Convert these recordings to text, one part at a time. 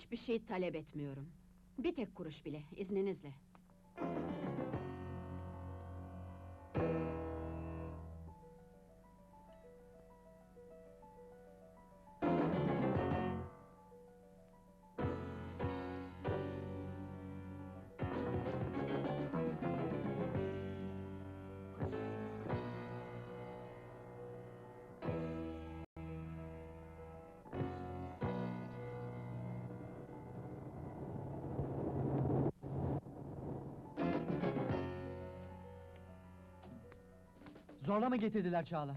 hiçbir şey talep etmiyorum. Bir tek kuruş bile, izninizle. Zorla mı getirdiler Çağla?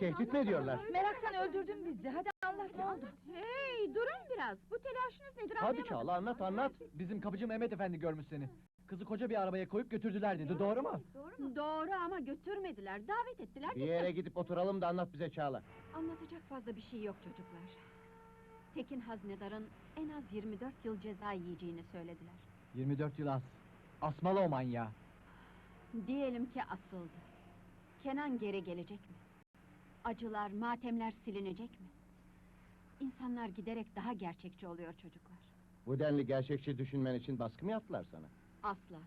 Tehdit mi ediyorlar? Meraktan öldürdün bizi. Hadi anlat ne oldu? Hey, durun biraz. Bu telaşınız nedir Hadi. Çağla anlat anlat. Bizim kapıcı Mehmet Efendi görmüş seni. Kızı koca bir arabaya koyup götürdüler dedi, doğru mu? Doğru ama götürmediler, davet ettiler. Bir yere gidip oturalım da anlat bize Çağla. Anlatacak fazla bir şey yok çocuklar. Tekin Haznedar'ın en az 24 yıl ceza yiyeceğini söylediler. 24 yıl as. Asmalı o manyağı. Diyelim ki asıldı. Kenan geri gelecek mi? Acılar, matemler silinecek mi? İnsanlar giderek daha gerçekçi oluyor çocuklar. Bu denli gerçekçi düşünmen için baskı mı yaptılar sana? Asla.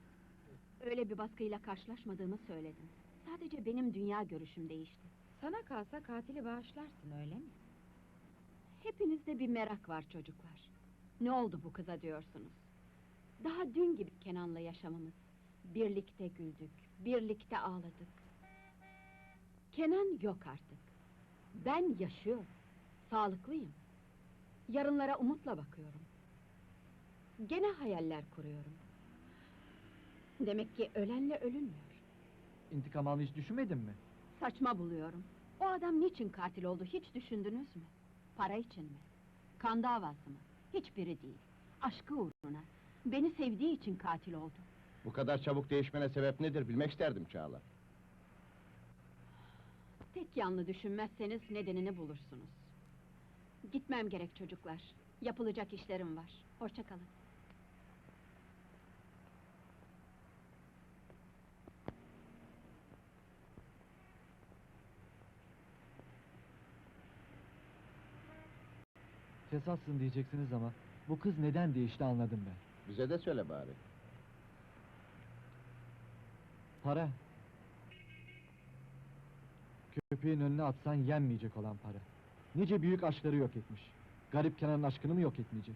Öyle bir baskıyla karşılaşmadığımı söyledim. Sadece benim dünya görüşüm değişti. Sana kalsa katili bağışlarsın öyle mi? Hepinizde bir merak var çocuklar. Ne oldu bu kıza diyorsunuz? Daha dün gibi Kenan'la yaşamamız. Birlikte güldük, birlikte ağladık. Kenan yok artık. Ben yaşıyorum. Sağlıklıyım. Yarınlara umutla bakıyorum. Gene hayaller kuruyorum. Demek ki ölenle ölünmüyor. İntikam almayı hiç düşünmedin mi? Saçma buluyorum. O adam niçin katil oldu hiç düşündünüz mü? Para için mi? Kan davası mı? Hiçbiri değil. Aşkı uğruna. Beni sevdiği için katil oldu. Bu kadar çabuk değişmene sebep nedir bilmek isterdim Çağla. Tek yanlı düşünmezseniz nedenini bulursunuz. Gitmem gerek çocuklar. Yapılacak işlerim var. Hoşça kalın. Fesatsın diyeceksiniz ama bu kız neden değişti anladım ben. Bize de söyle bari. Para. Köpeğin önüne atsan yenmeyecek olan para. Nice büyük aşkları yok etmiş. Garip Kenan'ın aşkını mı yok etmeyecek?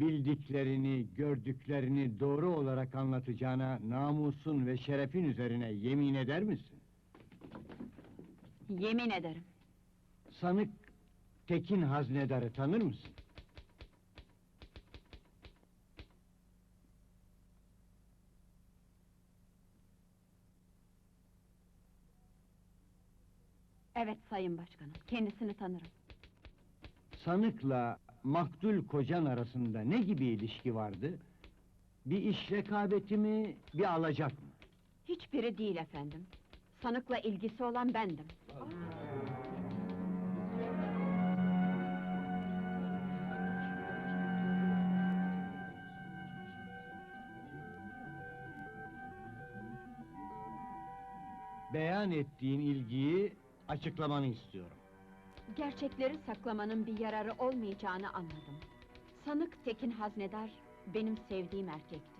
Bildiklerini, gördüklerini doğru olarak anlatacağına namusun ve şerefin üzerine yemin eder misin? Yemin ederim. Sanık Tekin Haznedar'ı tanır mısın? Evet sayın başkanım. Kendisini tanırım. Sanıkla maktul kocan arasında ne gibi ilişki vardı? Bir iş rekabeti mi, bir alacak mı? Hiçbiri değil efendim. Sanıkla ilgisi olan bendim. Beyan ettiğin ilgiyi açıklamanı istiyorum. Gerçekleri saklamanın bir yararı olmayacağını anladım. Sanık Tekin Haznedar benim sevdiğim erkekti.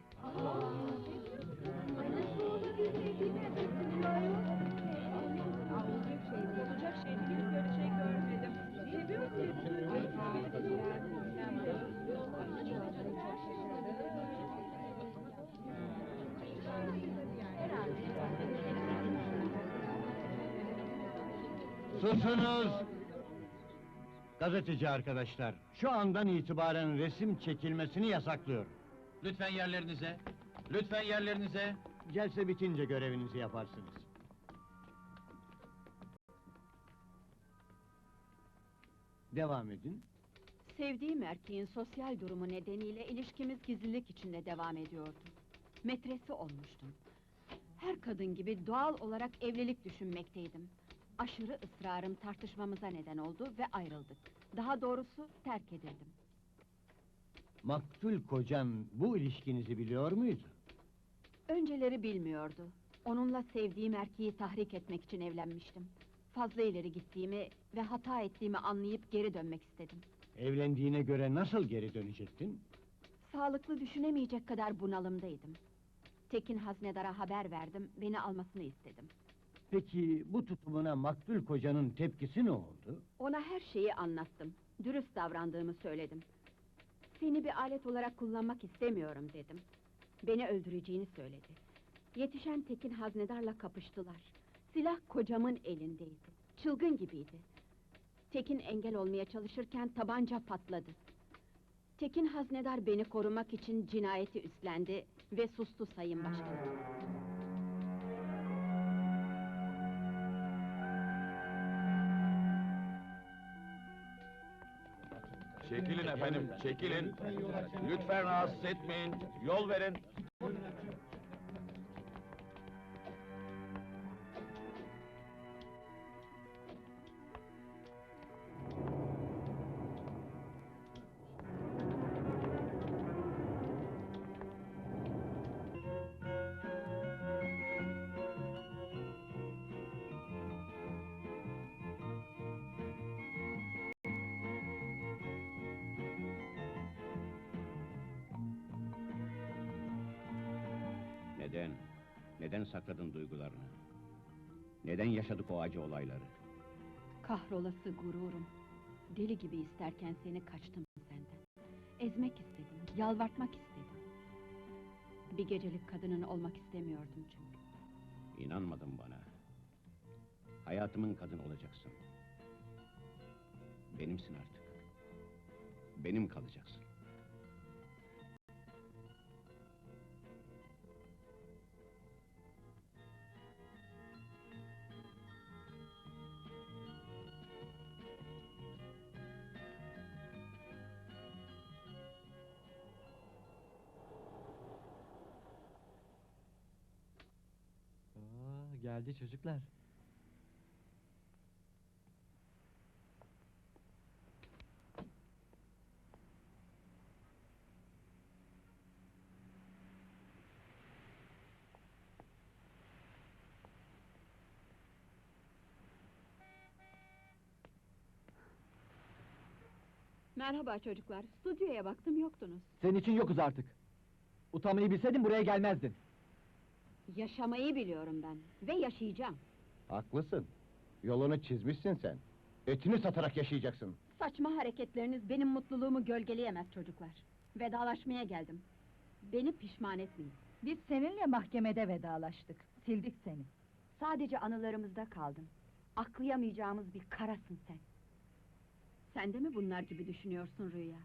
Susunuz! Gazeteci arkadaşlar, şu andan itibaren resim çekilmesini yasaklıyorum. Lütfen yerlerinize. Lütfen yerlerinize. Celse bitince görevinizi yaparsınız. Devam edin. Sevdiğim erkeğin sosyal durumu nedeniyle ilişkimiz gizlilik içinde devam ediyordu. Metresi olmuştum. Her kadın gibi doğal olarak evlilik düşünmekteydim. Aşırı ısrarım tartışmamıza neden oldu ve ayrıldık. Daha doğrusu terk edildim. Maktul kocan bu ilişkinizi biliyor muydu? Önceleri bilmiyordu. Onunla sevdiğim erkeği tahrik etmek için evlenmiştim. Fazla ileri gittiğimi ve hata ettiğimi anlayıp geri dönmek istedim. Evlendiğine göre nasıl geri dönecektin? Sağlıklı düşünemeyecek kadar bunalımdaydım. Tekin Haznedar'a haber verdim, beni almasını istedim. Peki bu tutumuna maktul kocanın tepkisi ne oldu? Ona her şeyi anlattım. Dürüst davrandığımı söyledim. Seni bir alet olarak kullanmak istemiyorum dedim. Beni öldüreceğini söyledi. Yetişen Tekin Haznedar'la kapıştılar. Silah kocamın elindeydi. Çılgın gibiydi. Tekin engel olmaya çalışırken tabanca patladı. Tekin Haznedar beni korumak için cinayeti üstlendi ve sustu sayın başkanım. Çekilin efendim, çekilin. Lütfen rahatsız etmeyin, yol verin. Neden? Neden sakladın duygularını? Neden yaşadık o acı olayları? Kahrolası gururum. Deli gibi isterken seni kaçtım senden. Ezmek istedim, yalvartmak istedim. Bir gecelik kadının olmak istemiyordum çünkü. İnanmadın bana. Hayatımın kadın olacaksın. Benimsin artık. Benim kalacaksın. Geldi çocuklar. Merhaba çocuklar, stüdyoya baktım yoktunuz. Senin için yokuz artık. Utanmayı bilseydin buraya gelmezdin. Yaşamayı biliyorum ben ve yaşayacağım. Haklısın. Yolunu çizmişsin sen. Etini satarak yaşayacaksın. Saçma hareketleriniz benim mutluluğumu gölgeleyemez çocuklar. Vedalaşmaya geldim. Beni pişman etmeyin. Biz seninle mahkemede vedalaştık. Sildik seni. Sadece anılarımızda kaldın. Aklayamayacağımız bir karasın sen. Sen de mi bunlar gibi düşünüyorsun Rüya?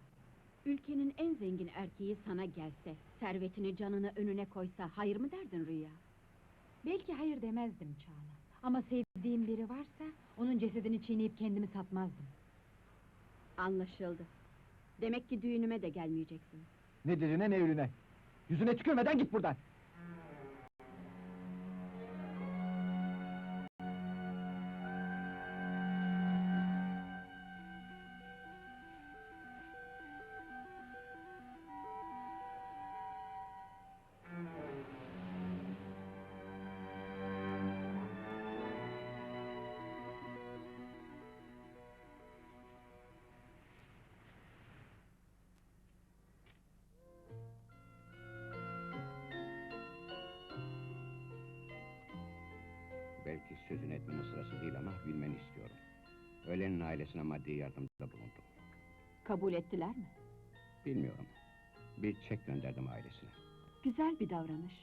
Ülkenin en zengin erkeği sana gelse, servetini canını önüne koysa hayır mı derdin Rüya? Belki hayır demezdim Çağla. Ama sevdiğim biri varsa onun cesedini çiğneyip kendimi satmazdım. Anlaşıldı. Demek ki düğünüme de gelmeyeceksin. Ne diline ne ürüne. Yüzüne tükürmeden git buradan. Belki sözünü etmenin sırası değil ama bilmeni istiyorum. Ölenin ailesine maddi yardımda bulundum. Kabul ettiler mi? Bilmiyorum. Bir çek gönderdim ailesine. Güzel bir davranış.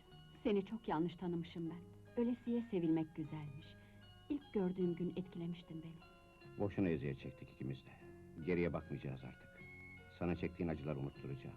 Seni çok yanlış tanımışım ben. Ölesiye sevilmek güzelmiş. İlk gördüğüm gün etkilemiştin beni. Boşuna eziyet çektik ikimiz de. Geriye bakmayacağız artık. Sana çektiğin acıları unutturacağım.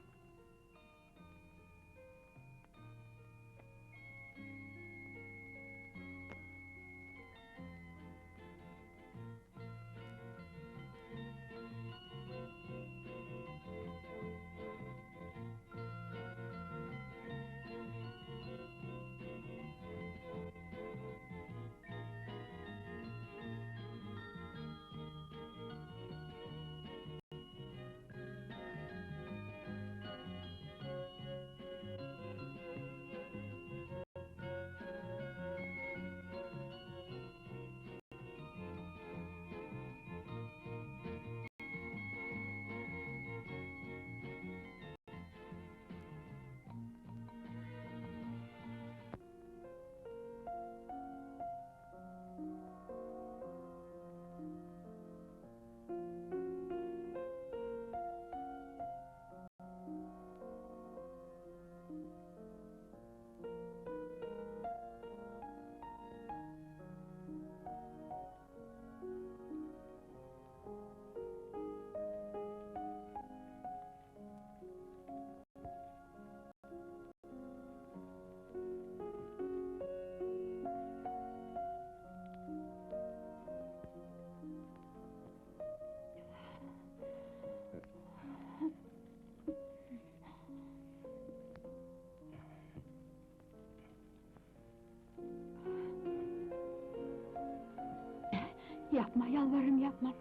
Yapma, yalvarırım yapma.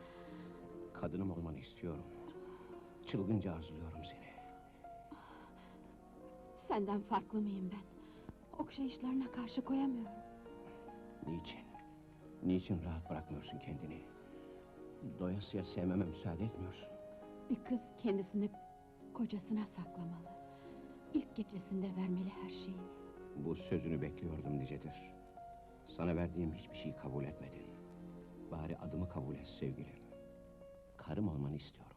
Kadınım olmanı istiyorum. Çılgınca arzuluyorum seni. Senden farklı mıyım ben? Okşayışlarına karşı koyamıyorum. Niçin? Niçin rahat bırakmıyorsun kendini? Doyasıya sevmeme müsaade etmiyorsun. Bir kız kendisini kocasına saklamalı. İlk gecesinde vermeli her şeyi. Bu sözünü bekliyordum nicedir. Sana verdiğim hiçbir şeyi kabul etmedin. Bari adımı kabul et sevgilim. Karım olmanı istiyorum.